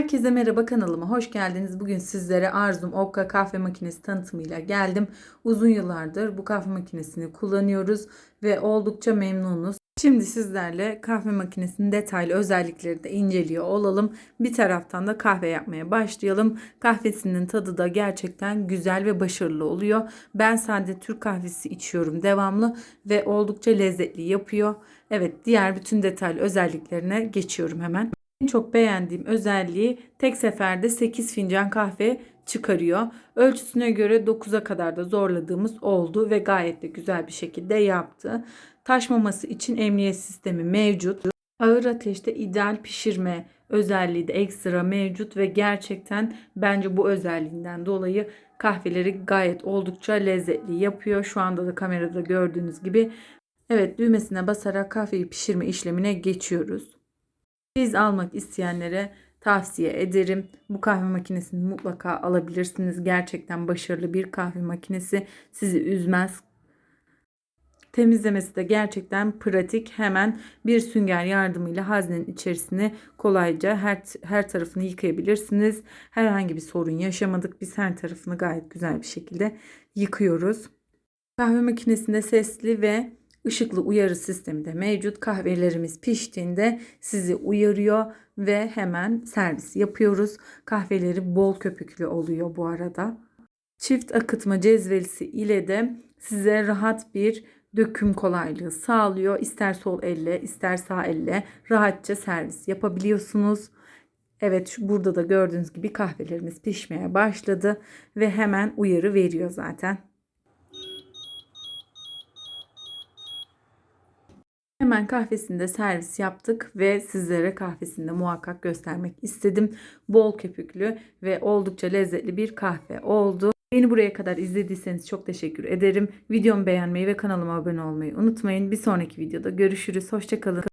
Herkese merhaba kanalıma hoş geldiniz. Bugün sizlere Arzum Okka kahve makinesi tanıtımıyla geldim. Uzun yıllardır bu kahve makinesini kullanıyoruz ve oldukça memnunuz. Şimdi sizlerle kahve makinesinin detaylı özellikleri de inceliyor olalım. Bir taraftan da kahve yapmaya başlayalım. Kahvesinin tadı da gerçekten güzel ve başarılı oluyor. Ben sade Türk kahvesi içiyorum devamlı ve oldukça lezzetli yapıyor. Evet diğer bütün detaylı özelliklerine geçiyorum hemen. En çok beğendiğim özelliği tek seferde 8 fincan kahve çıkarıyor. Ölçüsüne göre 9'a kadar da zorladığımız oldu ve gayet de güzel bir şekilde yaptı. Taşmaması için emniyet sistemi mevcut. Ağır ateşte ideal pişirme özelliği de ekstra mevcut ve gerçekten bence bu özelliğinden dolayı kahveleri gayet oldukça lezzetli yapıyor. Şu anda da kamerada gördüğünüz gibi. Evet düğmesine basarak kahveyi pişirme işlemine geçiyoruz. Biz almak isteyenlere tavsiye ederim. Bu kahve makinesini mutlaka alabilirsiniz. Gerçekten başarılı bir kahve makinesi. Sizi üzmez. Temizlemesi de gerçekten pratik. Hemen bir sünger yardımıyla haznenin içerisine kolayca her, her tarafını yıkayabilirsiniz. Herhangi bir sorun yaşamadık. Biz her tarafını gayet güzel bir şekilde yıkıyoruz. Kahve makinesinde sesli ve ışıklı uyarı sistemi de mevcut. Kahvelerimiz piştiğinde sizi uyarıyor ve hemen servis yapıyoruz. Kahveleri bol köpüklü oluyor bu arada. Çift akıtma cezvelisi ile de size rahat bir döküm kolaylığı sağlıyor. İster sol elle ister sağ elle rahatça servis yapabiliyorsunuz. Evet burada da gördüğünüz gibi kahvelerimiz pişmeye başladı ve hemen uyarı veriyor zaten. Hemen kahvesinde servis yaptık ve sizlere kahvesinde muhakkak göstermek istedim. Bol köpüklü ve oldukça lezzetli bir kahve oldu. Beni buraya kadar izlediyseniz çok teşekkür ederim. Videomu beğenmeyi ve kanalıma abone olmayı unutmayın. Bir sonraki videoda görüşürüz. Hoşçakalın.